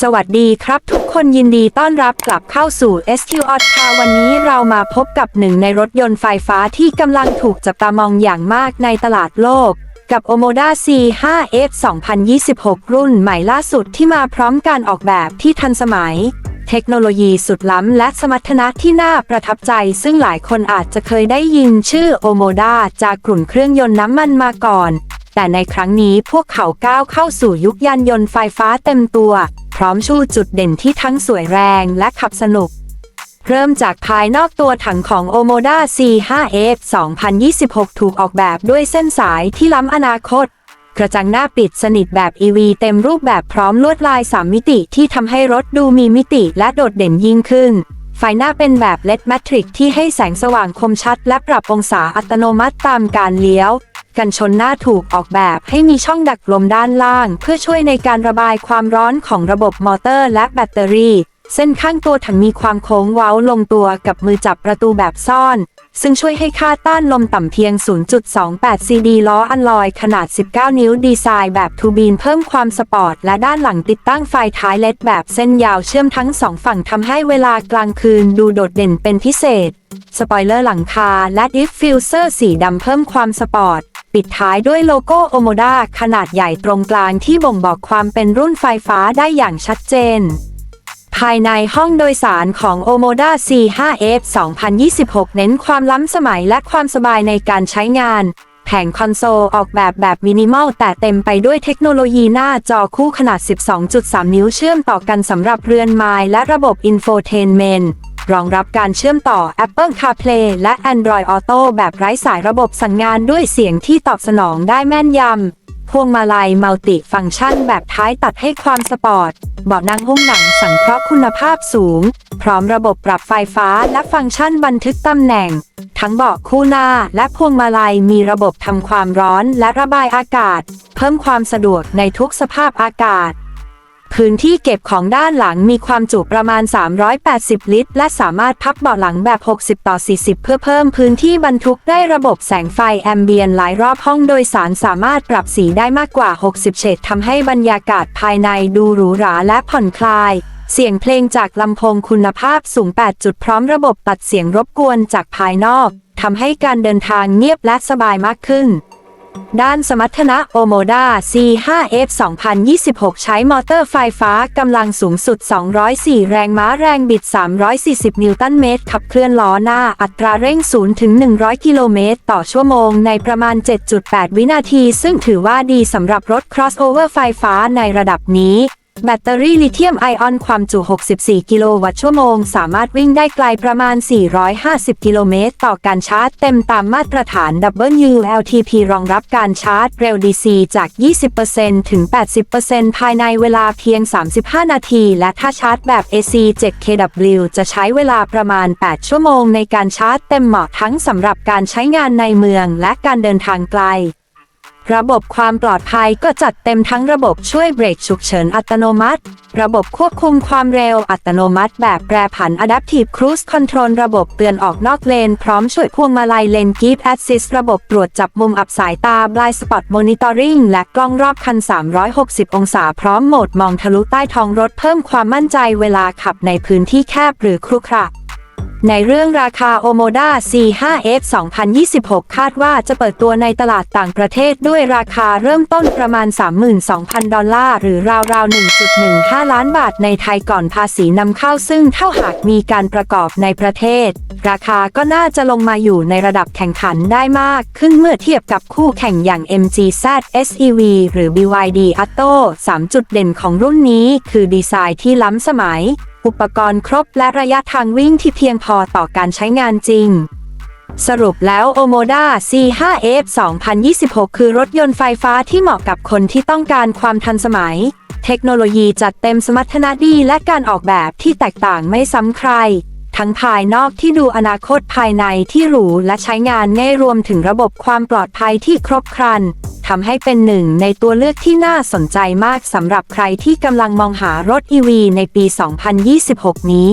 สวัสดีครับทุกคนยินดีต้อนรับกลับเข้าสู่ SQ o t ค่ะวันนี้เรามาพบกับหนึ่งในรถยนต์ไฟฟ้าที่กำลังถูกจับตามองอย่างมากในตลาดโลก กับ Omoda C5F 2026 รุ่นใหม่ล่าสุดที่มาพร้อมการออกแบบที่ทันสมัย เทคโนโลยีสุดล้ำและสมรรถนะที่น่าประทับใจ ซึ่งหลายคนอาจจะเคยได้ยินชื่อ Omoda จากกลุ่มเครื่องยนต์น้ำมันมาก่อน แต่ในครั้งนี้พวกเขาก้าวเข้าสู่ยุคยานยนต์ไฟฟ้าเต็มตัว พร้อมชูจุดเด่นที่ทั้งสวยแรงและขับสนุก เริ่มจากภายนอกตัวถังของ Omoda C5F 2026 ถูกออกแบบด้วยเส้นสายที่ล้ำอนาคต กระจังหน้าปิดสนิทแบบ EV เต็มรูปแบบพร้อมลวดลาย3มิติที่ทำให้รถดูมีมิติและโดดเด่นยิ่งขึ้นไฟหน้าเป็นแบบ LED Matrix ที่ให้แสงสว่างคมชัดและปรับองศาอัตโนมัติตามการเลี้ยว กันชนหน้าถูกออกแบบให้มีช่องดักลมด้านล่าง เพื่อช่วยในการระบายความร้อนของระบบมอเตอร์และแบตเตอรี่ เส้นข้างตัวถังมีความโค้งเว้าลงตัวกับมือจับประตูแบบซ่อน ซึ่งช่วยให้ค่าต้านลมต่ำเพียง 0.28 CD ล้ออันลอยขนาด 19 นิ้วดีไซน์แบบทูบีนเพิ่มความสปอร์ต และด้านหลังติดตั้งไฟท้ายเลดแบบเส้นยาวเชื่อมทั้งสองฝั่งทำให้เวลากลางคืนดูโดดเด่นเป็นพิเศษ สปอยเลอร์หลังคาและดิฟฟิวเซอร์สีดำเพิ่มความสปอร์ต ปิดท้ายด้วยโลโก้โอโมดาขนาดใหญ่ตรงกลางที่บ่งบอกความเป็นรุ่นไฟฟ้าได้อย่างชัดเจน ภายในห้องโดยสารของ Omoda C5F 2026 เน้นความล้ำสมัยและความสบายในการใช้งาน แผงคอนโซลออกแบบแบบมินิมอลแต่เต็มไปด้วยเทคโนโลยีหน้าจอคู่ขนาด 12.3 นิ้วเชื่อมต่อกันสำหรับเรือนไม้และระบบ Infotainment รองรับการเชื่อมต่อ Apple CarPlay และ Android Auto แบบไร้สายระบบสั่งงานด้วยเสียงที่ตอบสนองได้แม่นยำ พวงมาลัยมัลติฟังก์ชันแบบท้ายตัดให้ความสปอร์ต เบาะนั่งหุ้มหนังสังเคราะห์คุณภาพสูง พร้อมระบบปรับไฟฟ้าและฟังก์ชันบันทึกตำแหน่ง ทั้งเบาะคู่หน้าและพวงมาลัยมีระบบทำความร้อนและระบายอากาศ เพิ่มความสะดวกในทุกสภาพอากาศ พื้นที่เก็บของด้านหลังมีความจุประมาณ 380 ลิตร และสามารถพับเบาะหลังแบบ 60 ต่อ 40 เพื่อเพิ่มพื้นที่บรรทุกได้ระบบแสงไฟแอมเบียนหลายรอบห้องโดยสารสามารถปรับสีได้มากกว่า 60 เฉดทำให้บรรยากาศภายในดูหรูหราและผ่อนคลาย เสียงเพลงจากลำโพงคุณภาพสูง 8 จุดพร้อมระบบตัดเสียงรบกวนจากภายนอกทำให้การเดินทางเงียบและสบายมากขึ้น ด้านสมรรถนะ Omoda C5F 2026 ใช้มอเตอร์ไฟฟ้ากำลังสูงสุด 204 แรงม้าแรงบิด 340 นิวตันเมตร ขับเคลื่อนล้อหน้าอัตราเร่ง 0 ถึง 100 กิโลเมตร ต่อชั่วโมงในประมาณ 7.8 วินาที ซึ่งถือว่าดีสำหรับรถ crossover ไฟฟ้าในระดับนี้ แบตเตอรี่ลิเธียมไอออนความจุ 64 กิโลวัตต์ชั่วโมง สามารถวิ่งได้ไกลประมาณ 450 กิโลเมตร ต่อการชาร์จเต็มตามมาตรฐาน WLTP รองรับการชาร์จเร็ว DC จาก 20%ถึง 80%ภายในเวลาเพียง 35 นาที และถ้าชาร์จแบบ AC 7 kW จะใช้เวลาประมาณ 8 ชั่วโมงในการชาร์จเต็มเหมาะทั้งสำหรับการใช้งานในเมืองและการเดินทางไกล ระบบความปลอดภัยก็จัดเต็มทั้งระบบช่วยเบรกฉุกเฉินอัตโนมัติ ระบบควบคุมความเร็วอัตโนมัติ แบบแปรผัน Adaptive Cruise Control ระบบเตือนออกนอกเลน พร้อมช่วยพวงมาลัยเลน Keep Assist ระบบตรวจจับมุมอับสายตา Blind Spot Monitoring และกล้องรอบคัน 360 องศาพร้อมโหมดมองทะลุใต้ท้องรถเพิ่มความมั่นใจเวลาขับในพื้นที่แคบหรือครุขระ ในเรื่องราคา Omoda C5F 2026 คาดว่าจะเปิดตัวในตลาดต่างประเทศด้วยราคาเริ่มต้นประมาณ 32,000 ดอลลาร์ หรือราวๆ 1.15 ล้านบาทในไทยก่อนภาษีนำเข้าซึ่งเท่าหากมีการประกอบในประเทศ ราคาก็น่าจะลงมาอยู่ในระดับแข่งขันได้มาก ขึ้นเมื่อเทียบกับคู่แข่งอย่าง MGZ SEV หรือ BYD Atto 3 จุดเด่นของรุ่นนี้ คือดีไซน์ที่ล้ำสมัย อุปกรณ์ครบและระยะทางวิ่งที่เพียงพอต่อการใช้งานจริง สรุปแล้ว Omoda C5F 2026 คือรถยนต์ไฟฟ้าที่เหมาะกับคนที่ต้องการความทันสมัย เทคโนโลยีจัดเต็มสมรรถนะดีและการออกแบบที่แตกต่างไม่ซ้ำใคร ทั้งภายนอกที่ดูอนาคตภายในที่หรูและใช้งานง่ายรวมถึงระบบความปลอดภัยที่ครบครัน ทำให้เป็นหนึ่งในตัวเลือกที่น่าสนใจมากสำหรับใครที่กำลังมองหารถ EV ในปี 2026 นี้